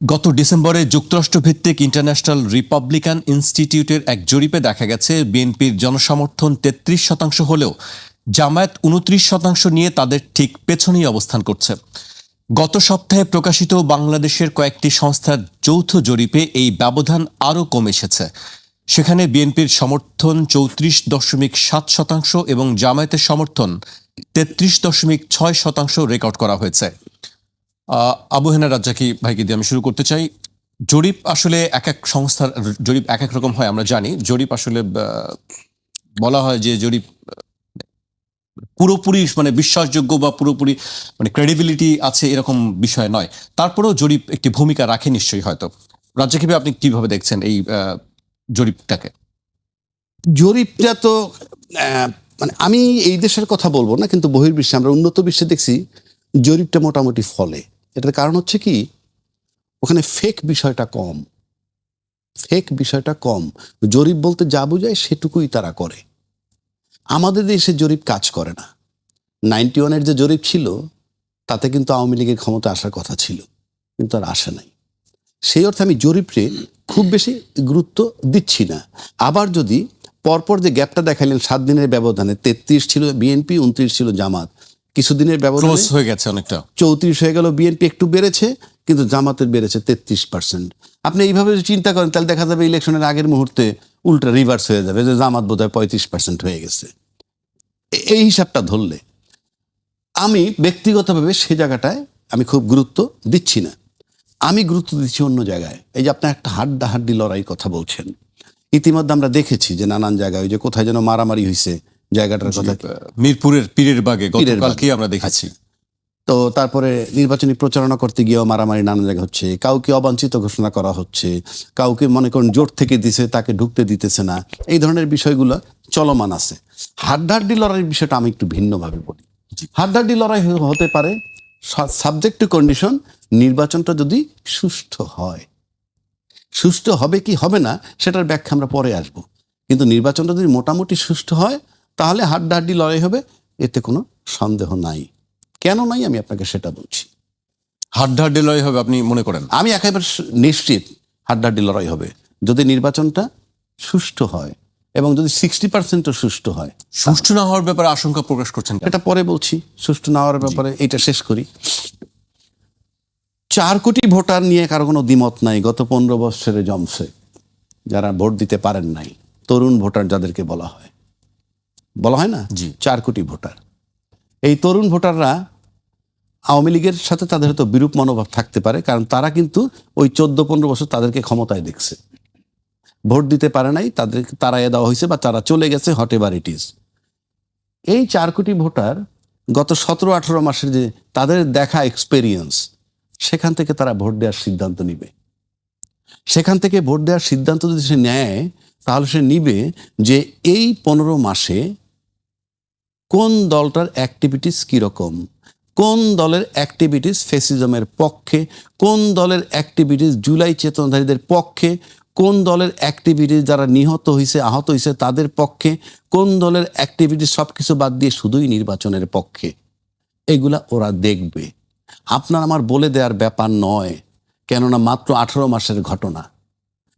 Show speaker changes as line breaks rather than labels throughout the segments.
গত ডিসেম্বরে যুক্তরাষ্ট্র ভিত্তিক ইন্টারন্যাশনাল রিপাবলিকান ইনস্টিটিউটের এক জরিপে দেখা গেছে, বিএনপির জনসমর্থন তেত্রিশ শতাংশ হলেও জামায়াত উনত্রিশ শতাংশ নিয়ে তাদের ঠিক পেছনেই অবস্থান করছে। গত সপ্তাহে প্রকাশিত বাংলাদেশের কয়েকটি সংস্থার যৌথ জরিপে এই ব্যবধান আরও কমে এসেছে। সেখানে বিএনপির সমর্থন চৌত্রিশ দশমিক সাত শতাংশ এবং জামায়াতের সমর্থন তেত্রিশ দশমিক ছয় শতাংশ রেকর্ড করা হয়েছে। আবু হেনা রাজ্জাকি ভাইকে দিয়ে আমি শুরু করতে চাই। জরিপ আসলে এক এক সংস্থার জরিপ এক এক রকম হয়, আমরা জানি। জরিপ আসলে বলা হয় যে জরিপ, পুরোপুরি মানে বিশ্বাসযোগ্য বা পুরোপুরি মানে ক্রেডিবিলিটি আছে এরকম বিষয় নয়। তারপরেও জরিপ একটি ভূমিকা রাখে নিশ্চয়ই হয়তো। রাজ্জাকি ভাই, আপনি কীভাবে দেখছেন এই জরিপটাকে?
জরিপটা তো মানে আমি এই দেশের কথা বলব না, কিন্তু বহির্বিশ্বে আমরা উন্নত বিশ্বে দেখছি জরিপটা মোটামুটি ফলে। এটার কারণ হচ্ছে কি? ওখানে ফেক বিষয়টা কম। ফেক বিষয়টা কম। জরিপ বলতে যা বোঝায় সেটুকুই তারা করে। আমাদের দেশে জরিপ কাজ করে না। নাইনটি ওয়ানের যে জরিপ ছিল, তাতে কিন্তু আওয়ামী লীগের ক্ষমতা আসার কথা ছিল, কিন্তু আর আসে নাই। সেই অর্থে আমি জরিপে খুব বেশি গুরুত্ব দিচ্ছি না। আবার যদি পরপর যে গ্যাপটা দেখাইলেন, সাত দিনের ব্যবধানে, তেত্রিশ ছিল বিএনপি, উনত্রিশ ছিল জামাত। কিছুদিনের ব্যবধানে
হয়ে গেছে অনেকটা।
চৌত্রিশ হয়ে গেল বিএনপি একটু বেড়েছে কিন্তু জামাতের বেড়েছে তেত্রিশ পার্সেন্ট আপনি এইভাবে যদি চিন্তা করেন তাহলে দেখা যাবে ইলেকশনের আগের মুহূর্তে উল্টা রিভার্স হয়ে যাবে যে জামাত বোধহয় পঁয়ত্রিশ পার্সেন্ট হয়ে গেছে। এই হিসাবটা ধরলে আমি ব্যক্তিগতভাবে সে জায়গাটায় আমি খুব গুরুত্ব দিচ্ছি না। আমি গুরুত্ব দিচ্ছি অন্য জায়গায়। এই যে আপনার একটা হাড্ডা হাড্ডি লড়াই কথা বলছেন ইতিমধ্যে আমরা দেখেছি যে নানান জায়গায় ওই যে কোথায় যেন মারামারি হয়েছে জায়গাটার কথা।
মিরপুরের পীরের বাগে গতকালকেই আমরা দেখেছি।
তো তারপরে নির্বাচনী প্রচারণা করতে গিয়েও মারামারি নানা জায়গায় হচ্ছে কাউকে অবাঞ্ছিত ঘোষণা করা হচ্ছে কাউকে মনে করুন জোট থেকে দিছে তাকে ঢুকতে দিতেছে না এই ধরনের বিষয়গুলো চলমান আছে। হাড্ডাহাড্ডি লড়াইয়ের বিষয়টা আমি একটু ভিন্নভাবে বলি। হাড্ডাহাড্ডি লড়াই হতে পারে সাবজেক্ট টু কন্ডিশন নির্বাচনটা যদি সুষ্ঠু হয়। সুষ্ঠু হবে কি হবে না সেটার ব্যাখ্যা আমরা পরে আসব। কিন্তু নির্বাচনটা যদি মোটামুটি সুষ্ঠু হয় তাহলে হাড্ডাহাড্ডি লড়াই হবে এতে কোনো সন্দেহ নাই। কেন নাই আমি আপনাকে সেটা বলছি।
হাড্ডাহাড্ডি লড়াই হবে আপনি মনে করেন?
আমি একেবারে নিশ্চিত হাড্ডাহাড্ডি লড়াই হবে। যদি নির্বাচনটা সুষ্ঠু হয় এবং যদি সিক্সটি পার্সেন্টও সুষ্ঠু হয়
সুষ্ঠু না হওয়ার ব্যাপারে আশঙ্কা প্রকাশ করছেন
এটা পরে বলছি। সুষ্ঠু না হওয়ার ব্যাপারে এটা শেষ করি। চার কোটি ভোটার নিয়ে কারও কোনো দ্বিমত নাই গত পনেরো বছরে জমছে। যারা ভোট দিতে পারেন নাই তরুণ ভোটার যাদেরকে বলা হয়। বলা হয় না?
জি।
চার কোটি ভোটার। এই তরুণ ভোটাররা আওয়ামী লীগের সাথে তাদের হয়তো বিরূপ মনোভাব থাকতে পারে কারণ তারা কিন্তু ওই চোদ্দ পনেরো বছর তাদেরকে ক্ষমতায় দেখছে। ভোট দিতে পারে নাই তাদের তারাইয়ে দেওয়া হয়েছে বা তারা চলে গেছে হট এভার ইট ইজ। এই চার কোটি ভোটার গত সতেরো আঠেরো মাসের যে তাদের দেখা এক্সপেরিয়েন্স সেখান থেকে তারা ভোট দেওয়ার সিদ্ধান্ত নিবে। সেখান থেকে ভোট দেওয়ার সিদ্ধান্ত যদি সে নেয় তাহলে সে নিবে যে এই পনেরো মাসে কোন দলটার অ্যাক্টিভিটিস কীরকম? কোন দলের অ্যাক্টিভিটিস ফেসিজমের পক্ষে? কোন দলের অ্যাক্টিভিটিস জুলাই চেতনাধারীদের পক্ষে? কোন দলের অ্যাক্টিভিটিস যারা নিহত হয়েছে আহত হয়েছে তাদের পক্ষে? কোন দলের অ্যাক্টিভিটিস সব কিছু বাদ দিয়ে শুধুই নির্বাচনের পক্ষে? এগুলা ওরা দেখবে। আপনার আমার বলে দেওয়ার ব্যাপার নয়, কেননা মাত্র আঠারো মাসের ঘটনা।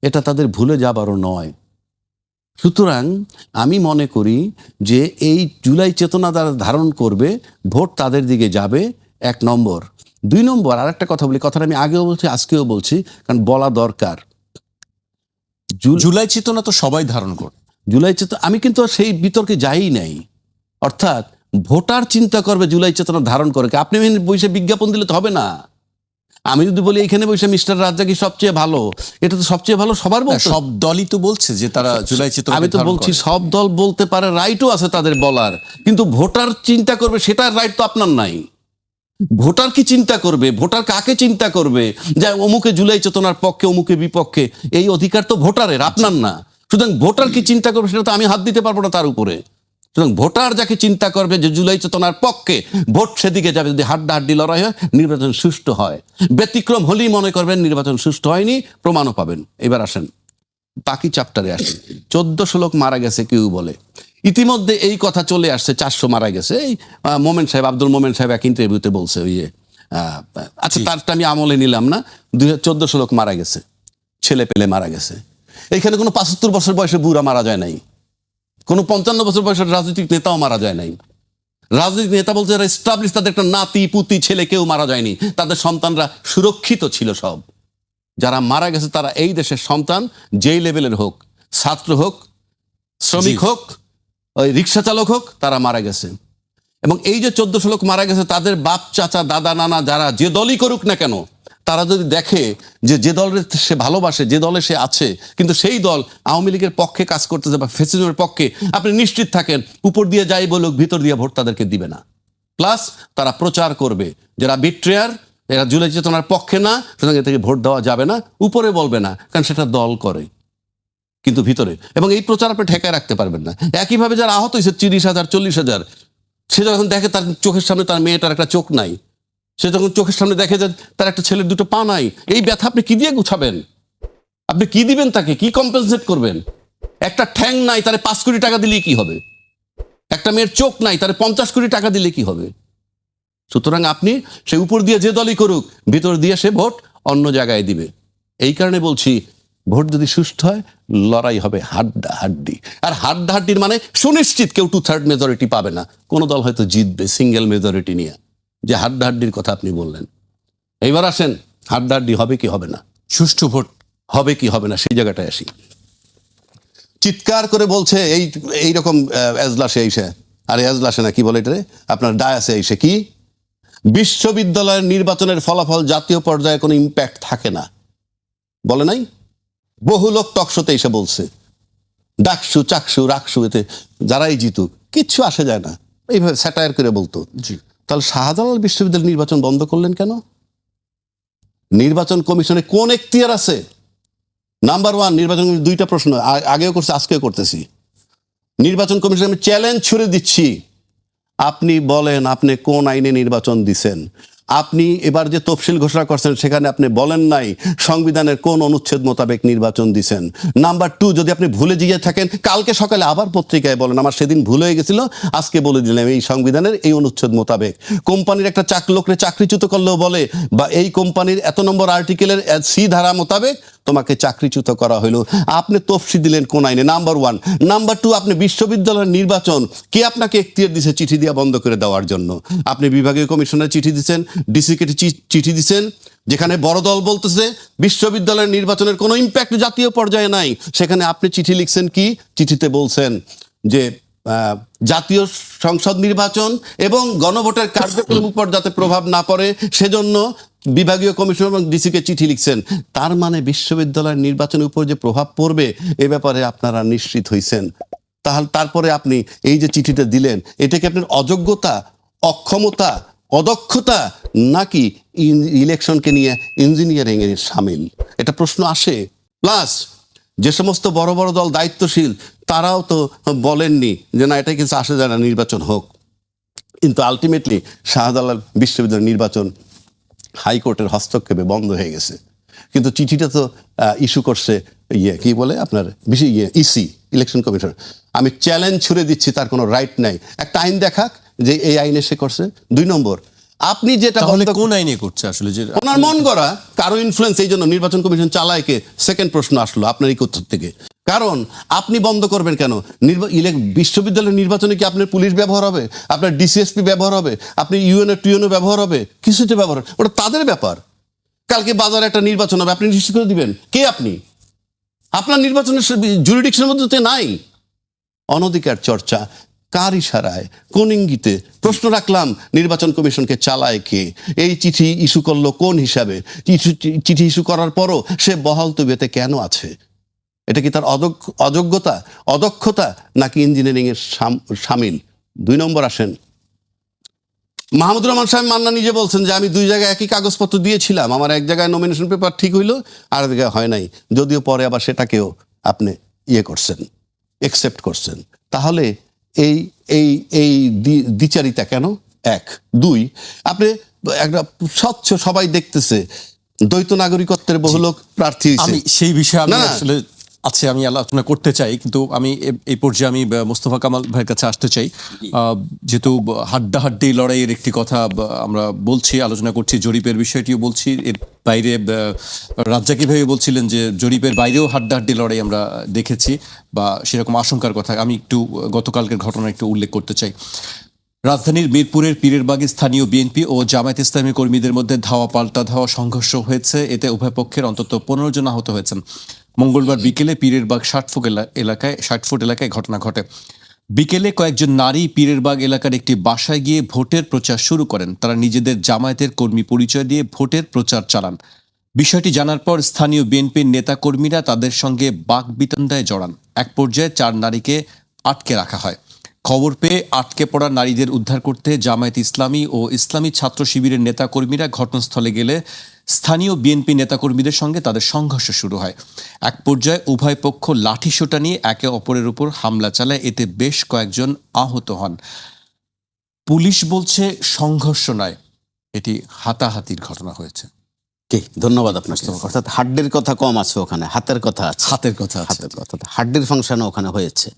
এটা তাদের ভুলে যাবারও নয়। সুতরাং আমি মনে করি যে এই জুলাই চেতনা যারা ধারণ করবে ভোট তাদের দিকে যাবে এক নম্বর। দুই নম্বর আর একটা কথা বলি কথাটা আমি আগেও বলছি আজকেও বলছি কারণ বলা দরকার।
জুলাই চেতনা তো সবাই ধারণ করে
জুলাই চেতনা আমি কিন্তু সেই বিতর্কে যাই নাই। অর্থাৎ ভোটার চিন্তা করবে জুলাই চেতনা ধারণ করে আপনি বসে বিজ্ঞাপন দিলে তো হবে না। আমি যদি বলি এখানে বসে মিস্টার রাজ্জাকি সবচেয়ে ভালো এটা তো সবচেয়ে ভালো সবার বলতে
সব দলই তো বলছে যে তারা জুলাই চেতনা
আমি তো বলছি সব দল বলতে পারে রাইটও আছে তাদের বলার কিন্তু ভোটার চিন্তা করবে সেটার রাইট তো আপনার নাই। ভোটার কি চিন্তা করবে? ভোটার কাকে চিন্তা করবে? যে অমুকে জুলাই চেতনার পক্ষে অমুকে বিপক্ষে এই অধিকার তো ভোটারের আপনার না। সুতরাং ভোটার কি চিন্তা করবে সেটা তো আমি হাত দিতে পারব না তার উপরে। সুতরাং ভোটার যাকে চিন্তা করবে যে জুলাই চেতনার পক্ষে ভোট সেদিকে যাবে যদি হাড্ডা হাড্ডি লড়াই হয় নির্বাচন সুষ্ঠু হয়। ব্যতিক্রম হলেই মনে করবেন নির্বাচন সুষ্ঠু হয়নি প্রমাণও পাবেন। এবার আসেন বাকি চ্যাপ্টারে আসেন চোদ্দশো লোক মারা গেছে কেউ বলে। ইতিমধ্যে এই কথা চলে আসছে চারশো মারা গেছে। এই মোমেন সাহেব আব্দুল মোমেন সাহেব এক ইন্টারভিউতে বলছে ওই যে আচ্ছা তারটা আমি আমলে নিলাম না। দুই হাজার চোদ্দশো লোক মারা গেছে ছেলে পেলে মারা গেছে। এখানে কোনো পাঁচাত্তর বছর বয়সে বুড়া মারা যায় নাই। কোনো পঞ্চান্ন বছর বয়সের রাজনৈতিক নেতাও মারা যায় নাই। রাজনৈতিক নেতা বলতে যারা এস্টাবলিশ তাদের একটা নাতি পুতি ছেলে কেউ মারা যায়নি। তাদের সন্তানরা সুরক্ষিত ছিল সব। যারা মারা গেছে তারা এই দেশের সন্তান যেই লেভেলের হোক ছাত্র হোক শ্রমিক হোক ওই রিক্সা চালক হোক তারা মারা গেছে। এবং এই যে চোদ্দশো লোক মারা গেছে তাদের বাপ চাচা দাদা নানা যারা যে দলই করুক না কেন তারা যদি দেখে যে যে দলের সে ভালোবাসে, যে দলে সে আছে, কিন্তু সেই দল আওয়ামী লীগের পক্ষে কাজ করতেছে বা ফেসিজমের পক্ষে, আপনি নিশ্চিত থাকেন, উপর দিয়ে যাই বলুক, ভিতর দিয়ে ভোট তাদেরকে দিবে না। প্লাস তারা প্রচার করবে যারা বিট্রেয়ার, এরা জুলাই চেতনার পক্ষে না, সুতরাং থেকে ভোট দেওয়া যাবে না, উপরে বলবে না, কারণ সেটা দল করে, কিন্তু ভিতরে। এবং এই প্রচার আপনি ঠেকায় রাখতে পারবেন না। একইভাবে যারা আহত হয়েছে, তিরিশ হাজার, চল্লিশ হাজার, সে যখন দেখে তার চোখের সামনে তার মেয়েটার একটা চোখ নাই সে যখন চোখের সামনে দেখে যে তার একটা ছেলের দুটো পা নাই, এই ব্যথা আপনি কি দিয়ে গুছাবেন? আপনি কি দিবেন তাকে? কি কম্পেনসেট করবেন? একটা ঠ্যাং নাই, তারে পাঁচ কোটি টাকা দিলে কি হবে? একটা মেয়ের চোখ নাই, তারে পঞ্চাশ কোটি টাকা দিলে কি হবে? সুতরাং আপনি সে উপর দিয়ে যে দলই করুক, ভিতর দিয়ে সে ভোট অন্য জায়গায় দিবে। এই কারণে বলছি, ভোট যদি সুস্থ হয়, লড়াই হবে হাড্ডা হাড্ডি আর হাড্ডা হাড্ডির মানে সুনিশ্চিত কেউ টু থার্ড মেজরিটি পাবে না। কোনো দল হয়তো জিতবে সিঙ্গেল মেজরিটি নিয়ে। যে হাড্ডা হাড্ডির কথা আপনি বললেন। এইবার আসেন হাড্ডা হাড্ডি হবে কি হবে না?
সুষ্ঠু ভোট
হবে কি হবে না? সেই জায়গাটায় আসি। চিৎকার করে বলছে, এই, এইরকম এজলাসে এসে। আরে এজলাসে না, কি বলে এটারে আপনার ডায়াসে এইসে কি? বিশ্ববিদ্যালয়ের নির্বাচনের ফলাফল জাতীয় পর্যায়ে কোনো ইম্প্যাক্ট থাকে না। বলে নাই? বহু লোক টকশোতে এসে বলছে, ডাকসু, চাকসু, রাকসু, এতে যারাই জিতুক, কিচ্ছু আসে যায় না। এইভাবে স্যাটায়ার করে বলতো।
জি।
তাহলে শাহজালাল বিশ্ববিদ্যালয় নির্বাচন বন্ধ করলেন কেন? নির্বাচন কমিশনে কোন এখতিয়ার আছে? নাম্বার ওয়ান নির্বাচন কমিশন দুইটা প্রশ্ন আগেও করছে, আজকেও করতেছি। নির্বাচন কমিশন আমি চ্যালেঞ্জ ছুড়ে দিচ্ছি। আপনি বলেন, আপনি কোন আইনে নির্বাচন দিছেন? আপনি এবার যে তফসিল ঘোষণা করছেন, সেখানে আপনি বলেন নাই সংবিধানের কোন অনুচ্ছেদ মোতাবেক নির্বাচন দিছেন। নাম্বার টু যদি আপনি ভুলে গিয়ে থাকেন, কালকে সকালে আবার পত্রিকায় বলেন, আমার সেদিন ভুল হয়ে গেছিল, আজকে বলে দিলাম এই সংবিধানের এই অনুচ্ছেদ মোতাবেক। কোম্পানির একটা চাক, লোকরে চাকরিচ্যুত করলেও বলে, বা এই কোম্পানির এত নম্বর আর্টিকেলের সি, ধারা মোতাবেক তোমাকে চাকরিচ্যুত করা হলো আপনি তফসি দিলেন কোন আইনে? নাম্বার ওয়ান নাম্বার টু আপনি বিশ্ববিদ্যালয়ের নির্বাচন কে আপনাকে এখতিয়ার দিছে চিঠি দিয়া বন্ধ করে দেওয়ার জন্য? আপনি বিভাগীয় কমিশনার চিঠি দিচ্ছেন ডিসিকে চিঠি দিচ্ছেন যেখানে বড় দল বলতেছে বিশ্ববিদ্যালয়ের নির্বাচনের কোনো ইম্প্যাক্ট জাতীয় পর্যায়ে নাই। সেখানে আপনি চিঠি লিখছেন কি? চিঠিতে বলছেন যে জাতীয় সংসদ নির্বাচন এবং গণভোটের কার্যক্রম উপর যাতে প্রভাব না পড়ে, সেজন্য বিভাগীয় কমিশন এবং ডিসিকে চিঠি লিখছেন। তার মানে বিশ্ববিদ্যালয়ের নির্বাচনের উপর যে প্রভাব পড়বে, এ ব্যাপারে আপনারা নিশ্চিত হইছেন। তাহলে তারপরে আপনি এই যে চিঠিটা দিলেন, এটা কি আপনার অযোগ্যতা, অক্ষমতা, অদক্ষতা, নাকি ইলেকশনকে নিয়ে ইঞ্জিনিয়ারিং এর সামিল? এটা প্রশ্ন আসে। প্লাস, যে সমস্ত বড় বড় দল দায়িত্বশীল, তারাও তো বলেননি যে না এটা কিন্তু আসে যায় না নির্বাচন হোক। কিন্তু আলটিমেটলি শাহজালাল বিশ্ববিদ্যালয় নির্বাচন হাইকোর্টের হস্তক্ষেপে বন্ধ হয়ে গেছে। কিন্তু চিঠিটা তো ইস্যু করছে ইয়ে কি বলে আপনার? বেশি ইয়ে ইসি ইলেকশন কমিশন আমি চ্যালেঞ্জ ছুড়ে দিচ্ছি, তার কোনো রাইট নাই। একটা আইন দেখাক যে এই আইনে সে করছে। দুই নম্বর আপনি যেটা
কোন আইনে করছে আসলে যে
ওনার মন করা কারও ইনফ্লুয়েন্স এই জন্য নির্বাচন কমিশন চালায় কে সেকেন্ড প্রশ্ন আসলো আপনার এই উত্তর থেকে। কারণ আপনি বন্ধ করবেন কেন? বিশ্ববিদ্যালয়ের নির্বাচনে কি আপনার পুলিশ ব্যবহার হবে? আপনার ডিসিএসপি ব্যবহার হবে? আপনি ইউএনও টিউএনও ব্যবহার হবে? কিছুতে ব্যবহার? ওটা তাদের ব্যাপার। কালকে বাজারে একটা নির্বাচন হবে আপনি নিশ্চিত করে দিবেন। কে আপনি? আপনার নির্বাচনের জুরিডিকশনের মধ্যে নাই। অনধিকার চর্চা। কার ইশারায়? কোন ইঙ্গিতে? প্রশ্ন রাখলাম, নির্বাচন কমিশনকে চালায় কে? এই চিঠি ইস্যু করল কোন হিসাবে? চিঠি- ইস্যু করার পরও সে বহাল তবিয়তে কেন আছে? এটা কি তার অযোগ্যতা, অদক্ষতা, নাকি ইঞ্জিনিয়ারিং এর সামিল? দুই নম্বর আসেন। মাহমুদুর রহমান সাহেব মান্না নিজে বলছেন যে, আমি দুই জায়গায় একই কাগজপত্র দিয়েছিলাম। আমার এক জায়গায় নমিনেশন পেপার ঠিক হইল, আর এক জায়গায় হয় নাই। যদিও পরে আবার সেটাকেও আপনি ইয়ে করছেন একসেপ্ট করছেন। তাহলে এই এই এই দ্বি- দ্বিচারিতা কেন? এক। দুই আপনি একটা স্বচ্ছ সবাই দেখতেছে। দ্বৈত নাগরিকত্বের বহু লোক প্রার্থী
আমি সেই বিষয়ে আমি। আসলে আছে আমি আলোচনা করতে চাই কিন্তু আমি এই পর্যায়ে আমি মোস্তফা কামাল ভাইয়ের কাছে আসতে চাই। যেহেতু হাড্ডাহাড্ডি লড়াইয়ের একটি কথা আমরা বলছি আলোচনা করছি জরিপের বিষয়টিও বলছি এর বাইরে রাজ্জাকি ভাই বলছিলেন যে জরিপের বাইরেও হাড্ডাহাড্ডি লড়াই আমরা দেখেছি বা সেরকম আশঙ্কার কথা। আমি একটু গতকালকের ঘটনা একটু উল্লেখ করতে চাই। রাজধানীর মিরপুরের পীরেরবাগে স্থানীয় বিএনপি ও জামায়াত ইসলামী কর্মীদের মধ্যে ধাওয়া পাল্টা ধাওয়া সংঘর্ষ হয়েছে। এতে উভয় পক্ষের অন্তত পনেরো জন আহত হয়েছেন। মঙ্গলবার বিকেলে পীরেরবাগ ষাট ফুট এলা- এলাকায় ষাট ফুট এলাকায় ঘটনা ঘটে। বিকেলে কয়েকজন নারী পীরেরবাগ এলাকার একটি বাসায় গিয়ে ভোটের প্রচার শুরু করেন। তারা নিজেদের জামায়াতের কর্মী পরিচয় দিয়ে ভোটের প্রচার চালান। বিষয়টি জানার পর স্থানীয় বিএনপির নেতাকর্মীরা তাদের সঙ্গে বাক বিতণ্ডায় জড়ান। এক পর্যায়ে চার নারীকে আটকে রাখা হয়। খবর পেয়ে আটকে পড়া নারীদের উদ্ধার করতে জামায়াত ইসলামী ও ইসলামী ছাত্র শিবিরের নেতাকর্মীরা ঘটনাস্থলে গেলে স্থানীয় বিএনপি নেতাকর্মীদের সঙ্গে তাদের সংঘর্ষ শুরু হয়। এক পর্যায়ে উভয় পক্ষ লাঠিসোঁটা নিয়ে একে অপরের উপর হামলা চালায়। এতে বেশ কয়েকজন আহত হন। পুলিশ বলছে সংঘর্ষ নয় এটি হাতাহাতির ঘটনা হয়েছে।
কি? ধন্যবাদ আপনাকে। অর্থাৎ হাড্ডির কথা কম আছে ওখানে হাতের কথা আছে।
হাতের কথা
হাতের কথা। হাড্ডির ফাংশন ওখানে হয়েছে।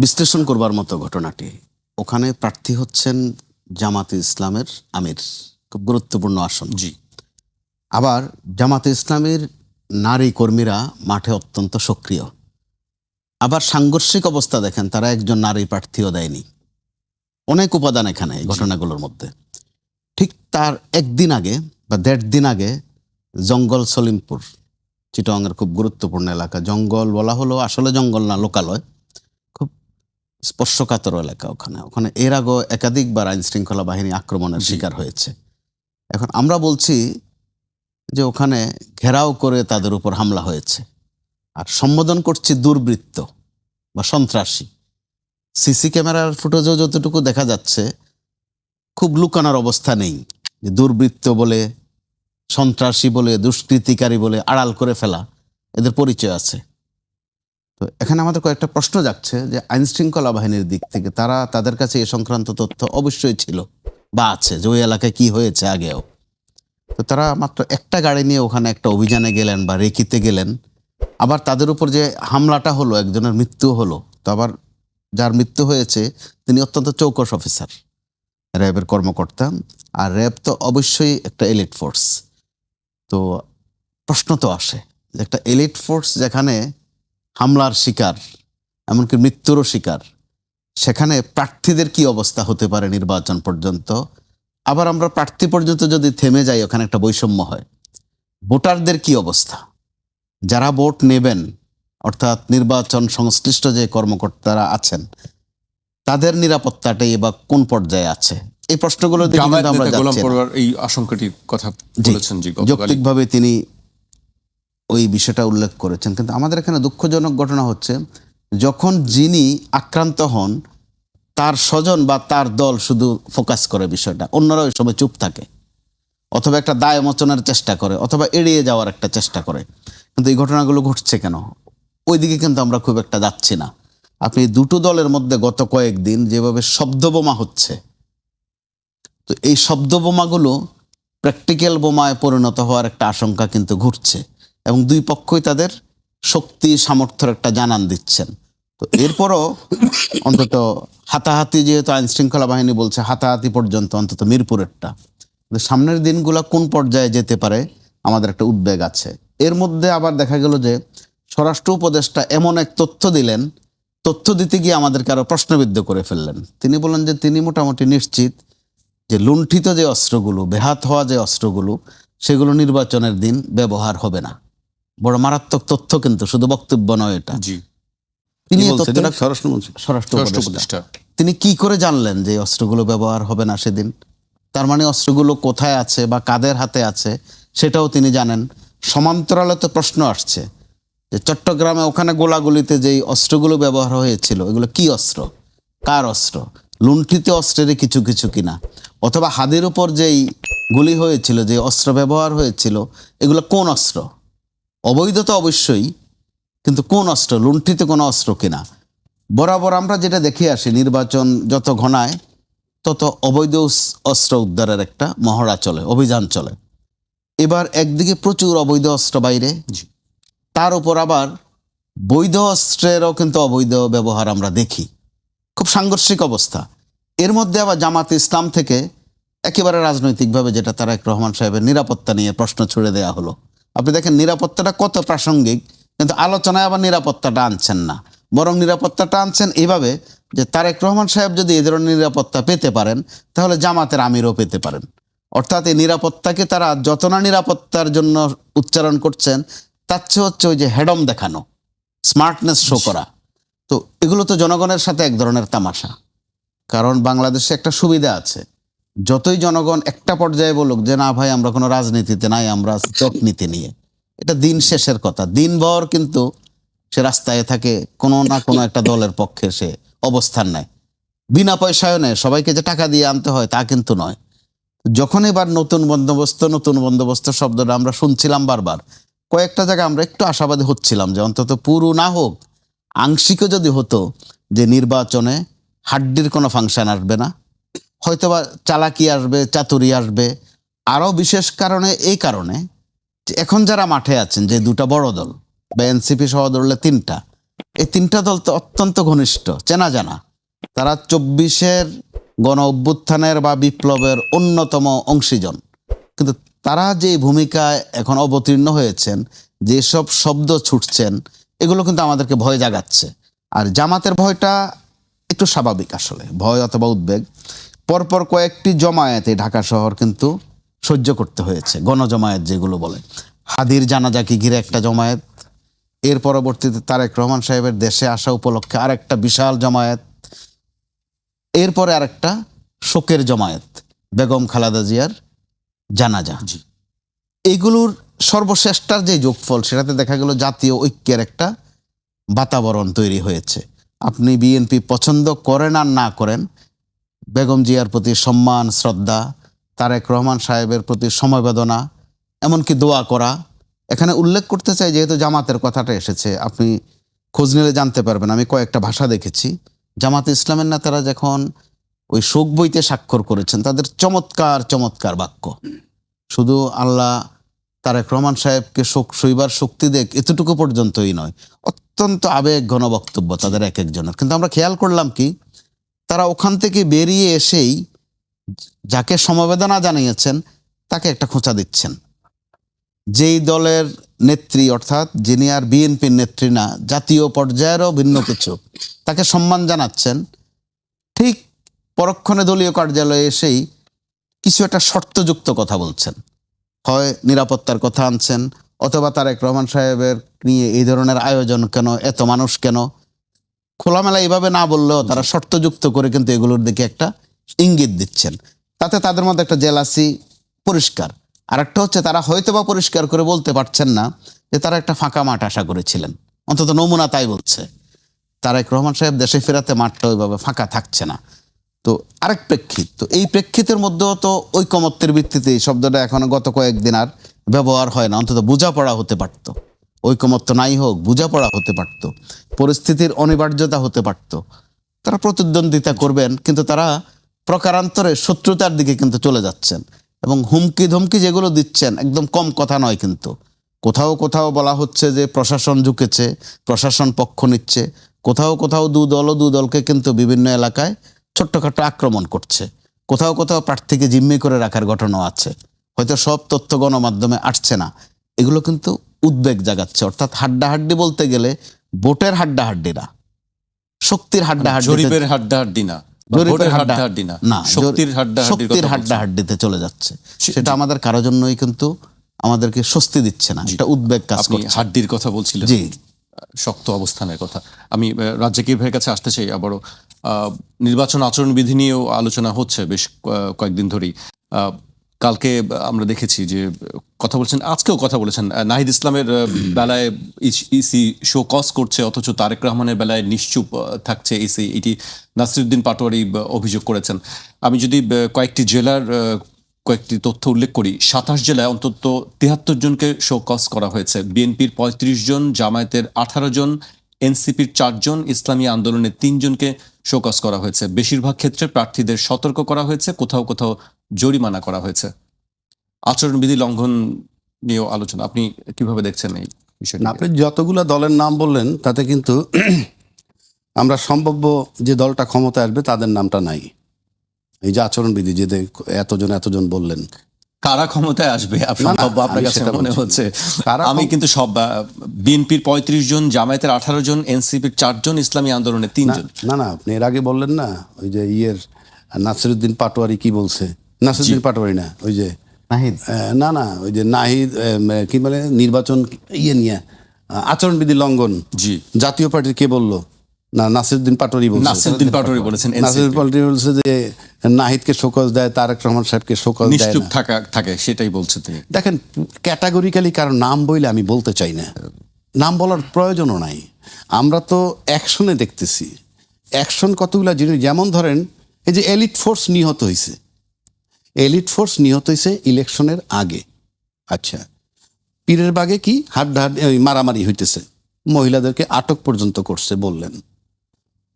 বিশ্লেষণ করবার মতো ঘটনাটি। ওখানে প্রার্থী হচ্ছেন জামাতে ইসলামের আমির। খুব গুরুত্বপূর্ণ আসন।
জি।
আবার জামাতে ইসলামের নারী কর্মীরা মাঠে অত্যন্ত সক্রিয়। আবার সাংঘর্ষিক অবস্থা দেখেন তারা একজন নারী প্রার্থীও দেয়নি। অনেক উপাদান এখানে এই ঘটনাগুলোর মধ্যে। ঠিক তার একদিন আগে বা দেড় দিন আগে জঙ্গল সলিমপুর চিটংয়ের খুব গুরুত্বপূর্ণ এলাকা। জঙ্গল বলা হলো আসলে জঙ্গল না লোকালয়। খুব স্পর্শকাতর এলাকা ওখানে। ওখানে এর আগেও একাধিকবার আইন শৃঙ্খলা বাহিনী আক্রমণের শিকার হয়েছে। এখন আমরা বলছি যে ওখানে ঘেরাও করে তাদের উপর হামলা হয়েছে। আর সম্বোধন করছি দুর্বৃত্ত বা সন্ত্রাসী। সিসি ক্যামেরার ফুটেজও যতটুকু দেখা যাচ্ছে, খুব লুকানোর অবস্থা নেই। যে দুর্বৃত্ত বলে, সন্ত্রাসী বলে, দুষ্কৃতিকারী বলে আড়াল করে ফেলা, এদের পরিচয় আছে। তো এখানে আমাদের কয়েকটা প্রশ্ন যাচ্ছে যে আইনশৃঙ্খলা বাহিনীর দিক থেকে তারা তাদের কাছে এ সংক্রান্ত তথ্য অবশ্যই ছিল বা আছে, যে ওই এলাকায় কী হয়েছে আগেও। তো তারা মাত্র একটা গাড়ি নিয়ে ওখানে একটা অভিযানে গেলেন বা রেকিতে গেলেন। আবার তাদের উপর যে হামলাটা হলো, একজনের মৃত্যু হলো, তো আবার যার মৃত্যু হয়েছে, তিনি অত্যন্ত চৌকস অফিসার, র্যাবের কর্মকর্তা। আর র্যাব তো অবশ্যই একটা এলিট ফোর্স। তো প্রশ্ন তো আসে যে একটা এলিট ফোর্স যেখানে হামলার শিকার, এমনকি মৃত্যুরও শিকার, সেখানে প্রার্থীদের কি অবস্থা হতে পারে নির্বাচন পর্যন্ত? আবার আমরা প্রার্থী পর্যন্ত যদি থেমে যাই ওখানে একটা বৈষম্য হয়। ভোটারদের কি অবস্থা? যারা ভোট নেবেন অর্থাৎ নির্বাচন সংশ্লিষ্ট যে কর্মকর্তারা আছেন তাদের নিরাপত্তাটাই বা কোন পর্যায়ে আছে? এই প্রশ্নগুলো আমরা
এই আশঙ্কাটির কথা বলেছেন
যৌক্তিকভাবে তিনি ওই বিষয়টা উল্লেখ করেছেন। কিন্তু আমাদের এখানে দুঃখজনক ঘটনা হচ্ছে যখন যিনি আক্রান্ত হন তার স্বজন বা তার দল শুধু ফোকাস করে বিষয়টা। অন্যরা ওই সময় চুপ থাকে। অথবা একটা দায় মোচনের চেষ্টা করে, অথবা এড়িয়ে যাওয়ার একটা চেষ্টা করে। কিন্তু এই ঘটনাগুলো ঘটছে কেন? ওইদিকে কিন্তু আমরা খুব একটা যাচ্ছি না। আপনি দুটো দলের মধ্যে গত কয়েকদিন যেভাবে শব্দবোমা হচ্ছে, তো এই শব্দ বোমাগুলো প্র্যাকটিক্যাল বোমায় পরিণত হওয়ার একটা আশঙ্কা কিন্তু ঘুরছে। এবং দুই পক্ষই তাদের শক্তি, সামর্থ্যের একটা জানান দিচ্ছেন। তো এরপরও অন্তত হাতাহাতি যেহেতু আইন শৃঙ্খলা বাহিনী বলছে, হাতাহাতি পর্যন্ত অন্তত মিরপুরেরটা। সামনের দিনগুলো কোন পর্যায়ে যেতে পারে, আমাদের একটা উদ্বেগ আছে। এর মধ্যে আবার দেখা গেল যে, স্বরাষ্ট্র উপদেষ্টা এমন এক তথ্য দিলেন, তথ্য দিতে গিয়ে আমাদেরকে আরও প্রশ্নবিদ্ধ করে ফেললেন। তিনি বলেন যে, তিনি মোটামুটি নিশ্চিত যে, লুণ্ঠিত যে অস্ত্রগুলো বেহাত হওয়া যে অস্ত্রগুলো, সেগুলো নির্বাচনের দিন ব্যবহার হবে না। বড় মারাত্মক তথ্য কিন্তু শুধু বক্তব্য নয় এটা। তিনি
স্বরাষ্ট্রমন্ত্রী
স্বরাষ্ট্র। উপদেষ্টা। তিনি কি করে জানলেন যে অস্ত্রগুলো ব্যবহার হবে না সেদিন? তার মানে অস্ত্রগুলো কোথায় আছে বা কাদের হাতে আছে সেটাও তিনি জানেন। সমান্তরালে তো প্রশ্ন আসছে যে চট্টগ্রামে ওখানে গোলাগুলিতে যেই অস্ত্রগুলো ব্যবহার হয়েছিল এগুলো কি অস্ত্র? কার অস্ত্র? লুণ্ঠিত অস্ত্রেরই কিছু কিছু কিনা? অথবা হাদের উপর যেই গুলি হয়েছিল যে অস্ত্র ব্যবহার হয়েছিল এগুলো কোন অস্ত্র? অবৈধ তো অবশ্যই কিন্তু কোন অস্ত্র? লুণ্ঠিত কোনো অস্ত্র কিনা? বরাবর আমরা যেটা দেখে আসি নির্বাচন যত ঘনায় তত অবৈধ অস্ত্র উদ্ধারের একটা মহড়া চলে অভিযান চলে। এবার একদিকে প্রচুর অবৈধ অস্ত্র বাইরে তার উপর আবার বৈধ অস্ত্রেরও কিন্তু অবৈধ ব্যবহার আমরা দেখি। খুব সাংঘর্ষিক অবস্থা। এর মধ্যে আবার জামাত ইসলাম থেকে একেবারে রাজনৈতিকভাবে যেটা তারেক রহমান সাহেবের নিরাপত্তা নিয়ে প্রশ্ন ছুড়ে দেওয়া হলো। আপনি দেখেন নিরাপত্তাটা কত প্রাসঙ্গিক। কিন্তু আলোচনায় আবার নিরাপত্তাটা আনছেন না। বরং নিরাপত্তাটা আনছেন এইভাবে যে তারেক রহমান সাহেব যদি এই ধরনের নিরাপত্তা পেতে পারেন, তাহলে জামাতের আমিরও পেতে পারেন। অর্থাৎ এই নিরাপত্তাকে তারা যত না নিরাপত্তার জন্য উচ্চারণ করছেন, তার চেয়ে হচ্ছে ওই যে হেডম দেখানো, স্মার্টনেস শো করা। তো এগুলো তো জনগণের সাথে এক ধরনের তামাশা। কারণ বাংলাদেশে একটা সুবিধা আছে। যতই জনগণ একটা পর্যায়ে বলুক যে, না ভাই, আমরা কোনো রাজনীতিতে নাই, আমরা নীতি নিয়ে। এটা দিন শেষের কথা। দিনভর কিন্তু সে রাস্তায় থাকে, কোনো না কোনো একটা দলের পক্ষে সে অবস্থান নেয়। বিনা পয়সায় নেয়, সবাইকে যে টাকা দিয়ে আনতে হয় তা কিন্তু নয়। যখন এবার নতুন বন্দোবস্ত নতুন বন্দোবস্ত শব্দটা আমরা শুনছিলাম বারবার, কয়েকটা জায়গায় আমরা একটু আশাবাদী হচ্ছিলাম যে অন্তত পুরো না হোক, আংশিকও যদি হতো যে নির্বাচনে হাড্ডির কোনো ফাংশন আসবে না, হয়তোবা চালাকি আসবে, চাতুরি আসবে, আরও বিশেষ কারণে এই কারণে এখন যারা মাঠে আছেন, যে দুটা বড় দল, বা এনসিপি সহ ধরলে তিনটা, এই তিনটা দল তো অত্যন্ত ঘনিষ্ঠ, চেনা জানা। তারা চব্বিশের গণ অভ্যুত্থানের বা বিপ্লবের অন্যতম অংশীজন। কিন্তু তারা যে ভূমিকায় এখন অবতীর্ণ হয়েছেন, যেসব শব্দ ছুটছেন, এগুলো কিন্তু আমাদেরকে ভয় জাগাচ্ছে। আর জামাতের ভয়টা একটু স্বাভাবিক আসলে, ভয় অথবা উদ্বেগ। পরপর কয়েকটি জমায়েতে ঢাকা শহর কিন্তু সহ্য করতে হয়েছে গণজমায়েত যেগুলো বলে। হাদির জানাজাকে ঘিরে একটা জমায়েত? এর পরবর্তীতে তারেক রহমান সাহেবের দেশে আসা উপলক্ষে আরেকটা বিশাল জমায়েত। এরপরে আরেকটা শোকের জমায়েত বেগম খালাদা জিয়ার জানাজা।
জি।
এইগুলোর সর্বশ্রেষ্ঠার যে যোগফল সেটাতে দেখা গেল জাতীয় ঐক্যের একটা বাতাবরণ তৈরি হয়েছে। আপনি বিএনপি পছন্দ করেন আর না করেন বেগম জিয়ার প্রতি সম্মান শ্রদ্ধা তারেক রহমান সাহেবের প্রতি সমবেদনা এমনকি দোয়া করা। এখানে উল্লেখ করতে চাই, যেহেতু জামাতের কথাটা এসেছে, আপনি খোঁজ নিলে জানতে পারবেন। আমি কয়েকটা ভাষা দেখেছি। জামাত ইসলামের নেতারা যখন ওই শোক বইতে স্বাক্ষর করেছেন, তাদের চমৎকার চমৎকার বাক্য। শুধু আল্লাহ তারেক রহমান সাহেবকে শোক সইবার শক্তি দেখ, এতটুকু পর্যন্তই নয়। অত্যন্ত আবেগ ঘন বক্তব্য তাদের এক একজনের। কিন্তু আমরা খেয়াল করলাম কি, তারা ওখান থেকে বেরিয়ে এসেই যাকে সমবেদনা জানিয়েছেন, তাকে একটা খোঁচা দিচ্ছেন। যেই দলের নেত্রী, অর্থাৎ যিনি আর বিএনপির নেত্রী না, জাতীয় পর্যায়েরও ভিন্ন কিছু, তাকে সম্মান জানাচ্ছেন। ঠিক পরক্ষণে দলীয় কার্যালয়ে এসেই কিছু একটা শর্তযুক্ত কথা বলছেন। হয় নিরাপত্তার কথা আনছেন, অথবা তারেক রহমান সাহেবের নিয়ে এই ধরনের আয়োজন কেন, এত মানুষ কেন? খোলামেলা এইভাবে না বললেও তারা শর্তযুক্ত করে কিন্তু এগুলোর দিকে একটা ইঙ্গিত দিচ্ছেন। তাতে তাদের মধ্যে একটা জেলাসি পরিষ্কার। আর একটা হচ্ছে তারা হয়তো বা পরিষ্কার করে বলতে পারছেন না যে তারা একটা ফাঁকা মাঠ আশা করেছিলেন। অন্তত নমুনা তাই বলছে। তারেক রহমান সাহেব দেশে ফেরাতে মাঠটা ওইভাবে ফাঁকা থাকছে না। তো আরেক প্রেক্ষিত, তো এই প্রেক্ষিতের মধ্যেও তো ঐকমত্যের ভিত্তিতে এই শব্দটা এখনও গত কয়েকদিন আর ব্যবহার হয় না। অন্তত বোঝাপড়া হতে পারত। ঐকমত্য নাই হোক, বোঝাপড়া হতে পারত। পরিস্থিতির অনিবার্যতা হতে পারত। তারা প্রতিদ্বন্দ্বিতা করবেন, কিন্তু তারা প্রকারান্তরে শত্রুতার দিকে কিন্তু চলে যাচ্ছেন এবং হুমকি ধমকি যেগুলো দিচ্ছেন একদম কম কথা নয় কিন্তু। কোথাও কোথাও বলা হচ্ছে যে প্রশাসন ঝুঁকেছে, প্রশাসন পক্ষ নিচ্ছে, কোথাও কোথাও দু দল ও দু দলকে কিন্তু বিভিন্ন এলাকায় ছোট্টখাটো আক্রমণ করছে। কোথাও কোথাও প্রার্থীকে জিম্মি করে রাখার ঘটনাও আছে। হয়তো সব তথ্য গণমাধ্যমে আসছে না। এগুলো কিন্তু উদ্বেগ জাগাচ্ছে। অর্থাৎ হাড্ডাহাড্ডি বলতে গেলে ভোটের হাড্ডাহাড্ডি না শক্তির হাড্ডাহাড্ডি
হাড্ডাহাড্ডি না।
জরিপের হাড্ডা-
হাড্ডাহাড্ডি না
না
শক্তির
শক্তির হাড্ডাহাড্ডিতে চলে যাচ্ছে। সেটা আমাদের কারোর জন্যই কিন্তু আমাদেরকে স্বস্তি দিচ্ছে না। সেটা উদ্বেগ কাজ করছে।
হাড্ডির কথা বলছিলেন।
জি।
শক্ত অবস্থানের কথা। আমি রাজ্জাকির ভাইয়ের কাছে আসতে চাই আবারও। আহ, নির্বাচন আচরণ বিধি নিয়েও আলোচনা হচ্ছে বেশ কয়েকদিন ধরেই। আহ, কালকে আমরা দেখেছি যে কথা বলছেন, আজকেও কথা বলেছেন নাহিদ ইসলামের বেলায় ইসি শো কস করছে, অথচ তারেক রহমানের বেলায় নিশ্চুপ থাকছে ইসি। এটি নাসিরুদ্দিন পাটোয়ারি অভিযোগ করেছেন। আমি যদি কয়েকটি জেলার কয়েকটি তথ্য উল্লেখ করি, সাতাশ জেলায় অন্তত তিয়াত্তর জনকে শোকস করা হয়েছে। বিএনপির পঁয়ত্রিশ জন, জামায়াতের আঠারো জন, এনসিপির চারজন ইসলামী আন্দোলনের তিনজনকে শোকস করা হয়েছে। বেশিরভাগ ক্ষেত্রে প্রার্থীদের সতর্ক করা হয়েছে, কোথাও কোথাও জরিমানা করা হয়েছে। আচরণবিধি লঙ্ঘন নিয়েও আলোচনা। আপনি কীভাবে দেখছেন এই বিষয়টি
আপনি যতগুলো দলের নাম বললেন তাতে কিন্তু আমরা সম্ভাব্য যে দলটা ক্ষমতায় আসবে তাদের নামটা নাই। এই যে আচরণবিধি যে এতজন এতজন বললেন।
কারা ক্ষমতায় আসবে? আপনার কাছে মনে হচ্ছে? আমি কিন্তু সব বিএনপির পঁয়ত্রিশ জন জামায়াতের আঠারো জন এনসিপির চারজন ইসলামী আন্দোলনের তিনজন।
না না আপনি এর আগে বললেন না ওই যে ইয়ের নাসিরুদ্দিন পাটোয়ারি কি বলছে? নাসিরুদ্দিন পাটোয়ারি না? ওই যে
নাহিদ।
না না ওই যে নাহিদ কি বলে নির্বাচন ইয়ে নিয়ে আচরণবিধি লঙ্ঘন।
জি।
জাতীয় পার্টির কে বলল? না নাসিরুদ্দিন পাটোয়ারি বলছে।
নাসিরুদ্দিন পাটোয়ারি বলেছেন
নাসিরুদ্দিন পাটোয়ারি বলছে যে নাহিদকে শোকজ দেয় তারেক রহমান সাহেবকে শোকজ দেয়
নিশ্চুপ থাকা থাকে সেটাই বলছে তিনি।
দেখেন ক্যাটাগরিক্যালি কারও নাম বইলে আমি বলতে চাই না। নাম বলার প্রয়োজনও নাই। আমরা তো অ্যাকশনে দেখতেছি। অ্যাকশন কতগুলো জিনিস যেমন ধরেন এই যে এলিট ফোর্স নিহত হয়েছে এলিট ফোর্স নিহত হয়েছে ইলেকশনের আগে। আচ্ছা পীরের বাগে কি হাড্ডাহাড্ডি, ওই মারামারি হইতেছে? মহিলাদেরকে আটক পর্যন্ত করছে বললেন।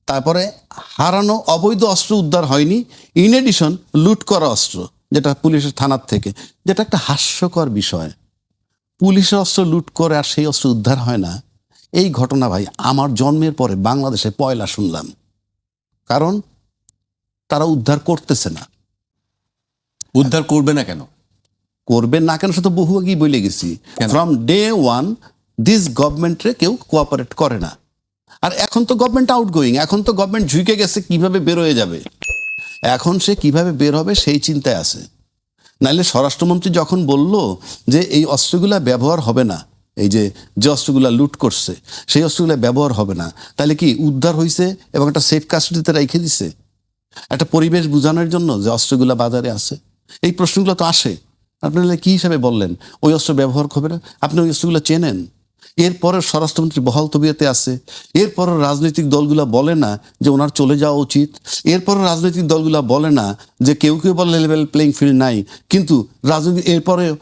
তারপরে হারানো অবৈধ অস্ত্র উদ্ধার হয়নি। ইন এডিশন লুট করা অস্ত্র, যেটা পুলিশের থানার থেকে, যেটা একটা হাস্যকর বিষয়। পুলিশের অস্ত্র লুট করে আর সেই অস্ত্র উদ্ধার হয় না। এই ঘটনা ভাই, আমার জন্মের পরে বাংলাদেশে পয়লা শুনলাম। কারণ তারা উদ্ধার করতেছে না।
উদ্ধার করবে না কেন?
করবে না কেন সে তো বহু আগেই বলে গেছি। ফ্রম ডে ওয়ান দিস গভর্নমেন্টে কেউ কোঅপারেট করে না। আর এখন তো গভর্নমেন্ট আউট গোয়িং এখন তো গভর্নমেন্ট ঝুঁকে গেছে কীভাবে বের হয়ে যাবে? এখন সে কীভাবে বের হবে সেই চিন্তায় আছে। নাইলে স্বরাষ্ট্রমন্ত্রী যখন বলল যে এই অস্ত্রগুলা ব্যবহার হবে না এই যে যে অস্ত্রগুলা লুট করছে সেই অস্ত্রগুলা ব্যবহার হবে না তাহলে কি উদ্ধার হয়েছে এবং একটা সেফ কাস্টডিতে রেখে দিছে? একটা পরিবেশ বোঝানোর জন্য যে অস্ত্রগুলা বাজারে আছে। এই প্রশ্নগুলো তো আসে। আপনি নাহলে কি হিসাবে বললেন? ওই অস্ত্র ব্যবহার হবে না? আপনি ওই অস্ত্রগুলো চেনেন? এরপরে স্বরাষ্ট্রমন্ত্রী বহাল তবিয়তে আছে। এরপর রাজনৈতিক দলগুলা বলে না যে ওনার চলে যাওয়া উচিত। এরপরও রাজনৈতিক দলগুলা বলে না যে কেউ কেউ বলে লেভেল প্লেইং ফিল্ড নাই। কিন্তু রাজনৈতিক এরপরে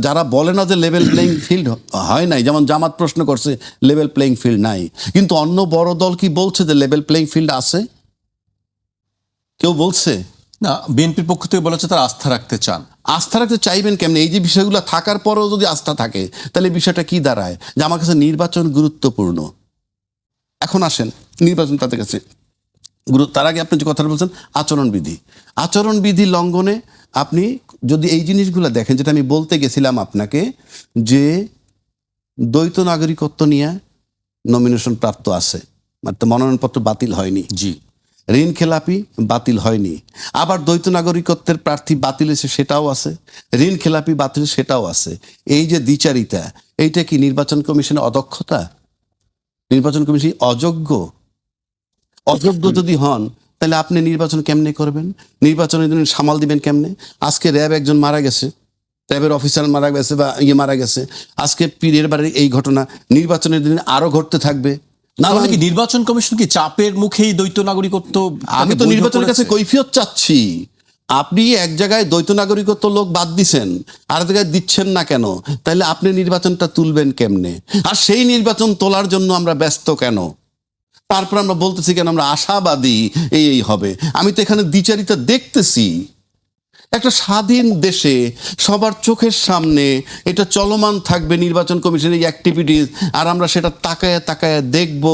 যারা বলে না যে লেভেল প্লেইং ফিল্ড হয় নাই, যেমন জামাত প্রশ্ন করছে লেভেল প্লেইং ফিল্ড নাই। কিন্তু অন্য বড় দল কি বলছে যে লেভেল প্লেইং ফিল্ড আছে? কেউ বলছে?
না বিএনপির পক্ষ থেকে বলা হচ্ছে তারা আস্থা রাখতে চান।
আস্থা রাখতে চাইবেন কেমন? এই যে বিষয়গুলো থাকার পরেও যদি আস্থা থাকে তাহলে বিষয়টা কি দাঁড়ায়? যে আমার কাছে নির্বাচন গুরুত্বপূর্ণ। এখন আসেন নির্বাচন তাদের কাছে তার আগে আপনি যে কথাটা বলছেন আচরণবিধি। আচরণবিধি লঙ্ঘনে আপনি যদি এই জিনিসগুলো দেখেন যেটা আমি বলতে গেছিলাম আপনাকে যে দ্বৈত নাগরিকত্ব নিয়ে নমিনেশন প্রাপ্ত আছে মানে মনোনয়নপত্র বাতিল হয়নি।
জি।
ঋণ খেলাপি বাতিল হয়নি। আবার দ্বৈত নাগরিকত্বের প্রার্থী বাতিল এসে সেটাও আছে। ঋণ খেলাপি বাতিল সেটাও আছে। এই যে দ্বিচারিতা এইটা কি নির্বাচন কমিশনের অদক্ষতা? নির্বাচন কমিশন অযোগ্য? অযোগ্য যদি হন তাহলে আপনি নির্বাচন কেমনে করবেন? নির্বাচনের দিন সামাল দিবেন কেমনে? আজকে র্যাব একজন মারা গেছে। র্যাবের অফিসার মারা গেছে বা ইয়ে মারা গেছে। আজকে পীরের বাড়ির এই ঘটনা। নির্বাচনের দিন আরও ঘটতে থাকবে।
তাহলে কি নির্বাচন কমিশন কি চাপের মুখেই দ্বৈত নাগরিকত্ব
আমি তো নির্বাচনের কাছে কৈফিয়ত চাচ্ছি। আপনি এক জায়গায় দ্বৈত নাগরিকত্ব লোক বাদ দিছেন আর এক জায়গায় দিচ্ছেন না কেন? তাহলে আপনি নির্বাচনটা তুলবেন কেমনে? আর সেই নির্বাচন তোলার জন্য আমরা ব্যস্ত কেন? তারপর আমরা বলতেছি কেন আমরা আশাবাদী এই এই হবে। আমি তো এখানে দ্বিচারিতা দেখতেছি। একটা স্বাধীন দেশে সবার চোখের সামনে এটা চলমান থাকবে নির্বাচন কমিশনের অ্যাক্টিভিটিস আর আমরা সেটা তাকায় তাকায় দেখব।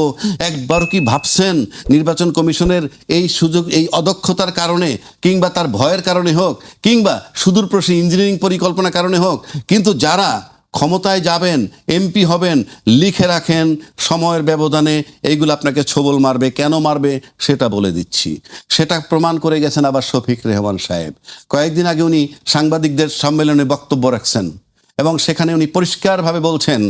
একবারও কি ভাবছেন নির্বাচন কমিশনের এই সুযোগ, এই অদক্ষতার কারণে, কিংবা তার ভয়ের কারণে হোক, কিংবা সুদূরপ্রসী ইঞ্জিনিয়ারিং পরিকল্পনার কারণে হোক, কিন্তু যারা ক্ষমতায় যাবেন, এমপি হবেন, লিখে রাখেন, সময়ের ব্যবধানে এইগুলো আপনাকে ছবল মারবে, কেন মারবে সেটা বলে দিচ্ছি। সেটা প্রমাণ করে গেছেন আবার শফিক রেহমান সাহেব। কয়েকদিন আগে উনি সাংবাদিকদের সম্মেলনে বক্তব্য রাখছেন। এবং সেখানে উনি পরিষ্কারভাবে বলছেন,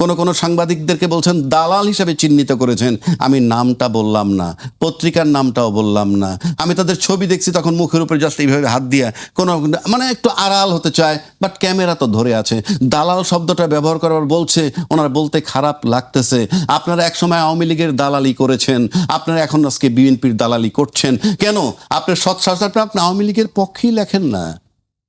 কোন কোন সাংবাদিকদেরকে বলছেন, দালাল হিসেবে চিহ্নিত করেছেন। আমি নামটা বললাম না, পত্রিকার নামটাও বললাম না। আমি তাদের ছবি দেখছি, তখন মুখের উপরে জাস্ট এইভাবে হাত দিয়ে কোনো মানে একটু আড়াল হতে চায় বাট ক্যামেরা তো ধরে আছে। দালাল শব্দটা ব্যবহার করার বলছে, ওনার বলতে খারাপ লাগতেছে। আপনারা একসময় আওয়ামী লীগের দালালি করেছেন, আপনারা এখন আজকে বিএনপির দালালি করছেন। কেন? আপনার সৎসাহসটা আপনি আওয়ামী লীগের পক্ষেই লেখেন না।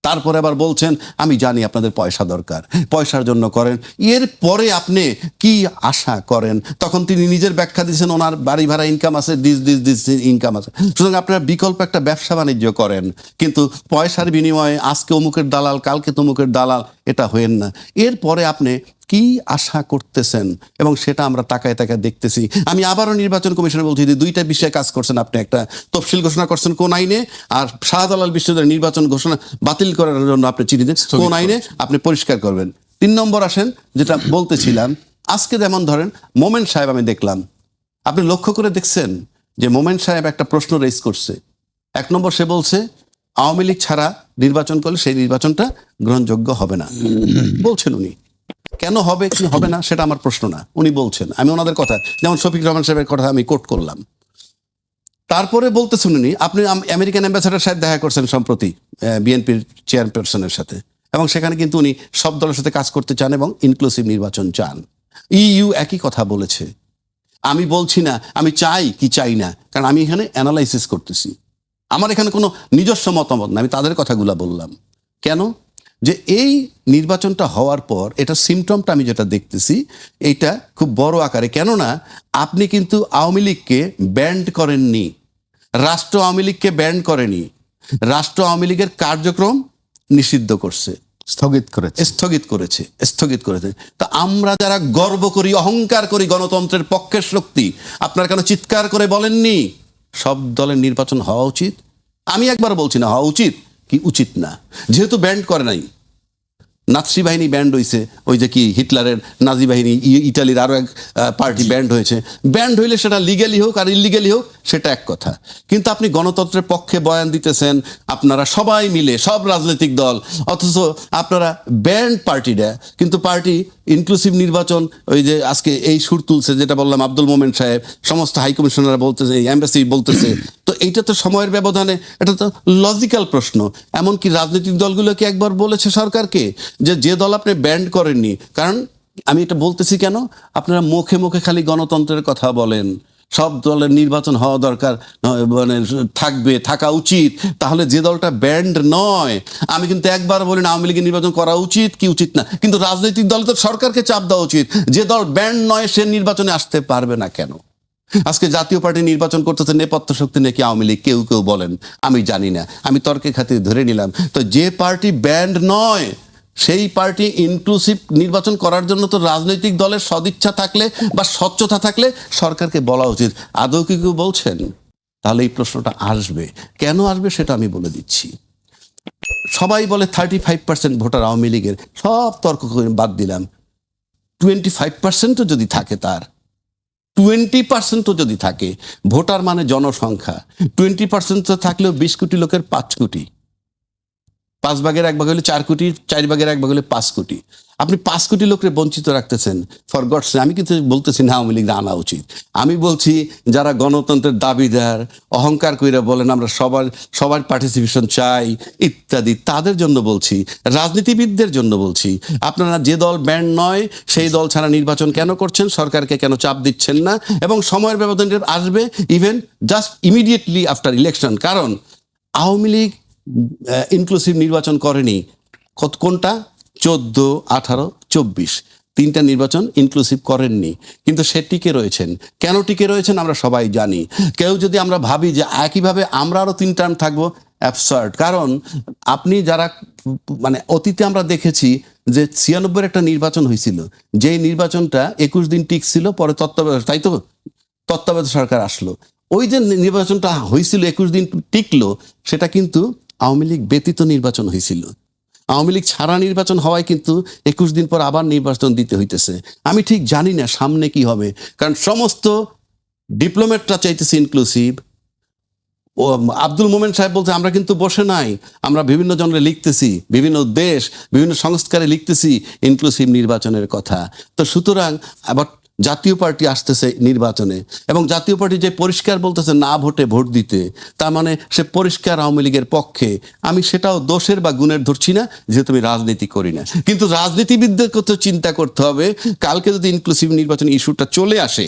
তারপরে আবার বলছেন, আমি জানি আপনাদের পয়সা দরকার, পয়সার জন্য করেন। এর পরে আপনি কি আশা করেন? তখন তিনি নিজের ব্যাখ্যা দিয়েছেন, ওনার বাড়ি ভাড়া ইনকাম আছে দিস দিস দিস ইনকাম আছে। সুতরাং আপনারা বিকল্প একটা ব্যবসা বাণিজ্য করেন, কিন্তু পয়সার বিনিময়ে আজকে অমুকের দালাল, কালকে তমুকের দালাল, এটা হয়েন না। এরপরে আপনি কি আশা করতেছেন? এবং সেটা আমরা তাকায় তাকায় দেখতেছি। আমি আবারও নির্বাচন কমিশনে বলছি যে দুইটা বিষয়ে কাজ করছেন আপনি। একটা তফসিল ঘোষণা করছেন কোন আইনে আর শাহজালাল বিশ্ববিদ্যালয়ের নির্বাচন ঘোষণা বাতিল করার জন্য আপনি চিঠি দেন কোন আইনে আপনি পরিষ্কার করবেন। তিন নম্বর আসেন যেটা বলতেছিলাম আজকে যেমন ধরেন মোমেন সাহেব আমি দেখলাম। আপনি লক্ষ্য করে দেখছেন যে মোমেন সাহেব একটা প্রশ্ন রেজ করছে। এক নম্বর সে বলছে আওয়ামী লীগ ছাড়া নির্বাচন করলে সেই নির্বাচনটা গ্রহণযোগ্য হবে না। বলছেন উনি। কেন হবে, কি হবে না, সেটা আমার প্রশ্ন না। উনি বলছেন, আমি ওনাদের কথা, যেমন শফিক রহমান সাহেবের কথা আমি কোট করলাম। তারপরে বলতে শুনিনি, আপনি আমেরিকান অ্যাম্বাসাডার সাহেব দেখা করছেন সম্প্রতি বিএনপির চেয়ারপারসনের সাথে। এবং সেখানে কিন্তু উনি সব দলের সাথে কাজ করতে চান এবং ইনক্লুসিভ নির্বাচন চান। ইইউ একই কথা বলেছে। আমি বলছি না, আমি চাই কি চাই না, কারণ আমি এখানে অ্যানালাইসিস করতেছি। আমার এখানে কোনো নিজস্ব মতামত না, আমি তাদের কথাগুলো বললাম। কেন? যে এই নির্বাচনটা হওয়ার পর এটা সিমটমটা আমি যেটা দেখতেছি এইটা খুব বড় আকারে। কেননা আপনি কিন্তু আওয়ামী লীগকে ব্যান্ড করেননি। রাষ্ট্র আওয়ামী লীগকে ব্যান্ড করেনি। রাষ্ট্র আওয়ামী লীগের কার্যক্রম নিষিদ্ধ করছে।
স্থগিত করেছে।
স্থগিত করেছে স্থগিত করেছে। তা আমরা যারা গর্ব করি অহংকার করি গণতন্ত্রের পক্ষের শক্তি আপনার কেন চিৎকার করে বলেননি? সব দলের নির্বাচন হওয়া উচিত। আমি একবার বলছি না হওয়া উচিত। কি উচিত না। যেহেতু ব্যান্ড করে নাই। নাৎসি বাহিনী ব্যান্ড হয়েছে ওই যে কি হিটলারের নাজি বাহিনী ই- ইটালির আরও এক পার্টি ব্যান্ড হয়েছে। ব্যান্ড হইলে সেটা লিগেলি হোক আর ইলিগ্যালি হোক সেটা এক কথা। কিন্তু আপনি গণতন্ত্রের পক্ষে বয়ান দিতেছেন আপনারা সবাই মিলে সব রাজনৈতিক দল অথচ আপনারা ব্যান্ড পার্টিটা কিন্তু পার্টি ইনক্লুসিভ নির্বাচন, ওই যে আজকে এই সুর তুলছে, যেটা বললাম আব্দুল মোমেন সাহেব, সমস্ত হাইকমিশনাররা বলতেছে এম্বাসি বলতেছে। তো এইটা তো সময়ের ব্যবধানে, এটা তো লজিক্যাল প্রশ্ন। এমনকি রাজনৈতিক দলগুলো কি একবার বলেছে সরকারকে যে যে দল আপনি ব্যান্ড করেননি। কারণ আমি এটা বলতেছি কেন? আপনারা মুখে মুখে খালি গণতন্ত্রের কথা বলেন। সব দলের নির্বাচন হওয়া দরকার মানে থাকবে, থাকা উচিত। তাহলে যে দলটা ব্যান্ড নয়, আমি কিন্তু একবার বলি না, আওয়ামী লীগের নির্বাচন করা উচিত কি উচিত না। কিন্তু রাজনৈতিক দল তো সরকারকে চাপ দেওয়া উচিত। যে দল ব্যান্ড নয়, সে নির্বাচনে আসতে পারবে না কেন? আজকে জাতীয় পার্টি নির্বাচন করতেছে নেপথ্য শক্তি নাকি আওয়ামী লীগ? কেউ কেউ বলেন, আমি জানি না। আমি তর্কের খাতিরে ধরে নিলাম। তো যে পার্টি ব্যান্ড নয় সেই পার্টি ইনক্লুসিভ নির্বাচন করার জন্য তো রাজনৈতিক দলের সদিচ্ছা থাকলে বা স্বচ্ছতা থাকলে সরকারকে বলা উচিত। আদৌ কি কেউ বলছেন? তাহলে এই প্রশ্নটা আসবে। কেন আসবে সেটা আমি বলে দিচ্ছি। সবাই বলে thirty five percent voter Awami লীগের, সব তর্ক বাদ দিলাম। টোয়েন্টি ফাইভ পার্সেন্টও যদি থাকে তার টোয়েন্টি পার্সেন্টও যদি থাকে, ভোটার মানে জনসংখ্যা টোয়েন্টি পার্সেন্ট তো থাকলেও বিশ কোটি লোকের পাঁচ কোটি। পাঁচ ভাগের এক ভাগ হলে চার কোটি, চার ভাগের এক ভাগ হলে পাঁচ কোটি। আপনি পাঁচ কোটি লোককে বঞ্চিত রাখতেছেন ফর গডস আমি কিন্তু বলতেছি না আওয়ামী লীগ আনা উচিত। আমি বলছি, যারা গণতন্ত্রের দাবিদার, অহংকার কইরা বলেন আমরা সবার সবার পার্টিসিপেশন চাই, ইত্যাদি, তাদের জন্য বলছি, রাজনীতিবিদদের জন্য বলছি। আপনারা যে দল ব্যান্ড নয়, সেই দল ছাড়া নির্বাচন কেন করছেন? সরকারকে কেন চাপ দিচ্ছেন না? এবং সময়ের ব্যবধানটা আসবে even just immediately after election কারণ, আওয়ামী লীগ ইনক্লুসিভ নির্বাচন করেনি। কত, কোনটা? চোদ্দ, আঠারো, চব্বিশ। তিনটা নির্বাচন ইনক্লুসিভ করেননি। কিন্তু সে টিকে রয়েছেন। কেন টিকে রয়েছেন আমরা সবাই জানি। কেউ যদি আমরা ভাবি যে একইভাবে আমরা আরও তিন টার্ম থাকব অ্যাবসার্ড কারণ আপনি যারা মানে অতীতে আমরা দেখেছি যে ছিয়ানব্বই একটা নির্বাচন হয়েছিল। যেই নির্বাচনটা একুশ দিন টিকছিল, পরে তত্ত্বাবধায়ক, তাই তো? তত্ত্বাবধায়ক সরকার আসলো। ওই যে নির্বাচনটা হয়েছিল, একুশ দিন টিকলো, সেটা কিন্তু আওয়ামী লীগ ব্যতীত নির্বাচন হয়েছিল। আওয়ামী লীগ ছাড়া নির্বাচন হওয়ায় কিন্তু একুশ দিন পর আবার নির্বাচন দিতে হইতেছে। আমি ঠিক জানি না সামনে কি হবে, কারণ সমস্ত ডিপ্লোমেটরা চাইতেছে ইনক্লুসিভ ও, আব্দুল মোমেন সাহেব বলছে, আমরা কিন্তু বসে নাই, আমরা বিভিন্ন জনের লিখতেছি, বিভিন্ন দেশ, বিভিন্ন সংস্কারে লিখতেছি ইনক্লুসিভ নির্বাচনের কথা। তো সুতরাং, আবার জাতীয় পার্টি আসতেছে নির্বাচনে এবং জাতীয় পার্টি যে পরিষ্কার বলতেছে না ভোটে ভোট দিতে, তার মানে সে পরিষ্কার আওয়ামী লীগের পক্ষে। আমি সেটাও দোষের বা গুণের ধরছি না, যেহেতু আমি রাজনীতি করি না। কিন্তু রাজনীতিবিদদের তো চিন্তা করতে হবে। কালকে যদি ইনক্লুসিভ নির্বাচন ইস্যুটা চলে আসে,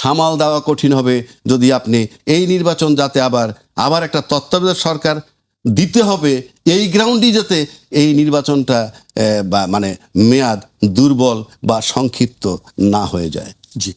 সামাল দেওয়া কঠিন হবে। যদি আপনি এই নির্বাচন যাতে আবার আবার একটা তত্ত্বাবধায়ক সরকার দিতে হবে এই গ্রাউন্ডই যাতে এই নির্বাচনটা বা মানে মেয়াদ দুর্বল বা সংক্ষিপ্ত না হয়ে যায়।
জি।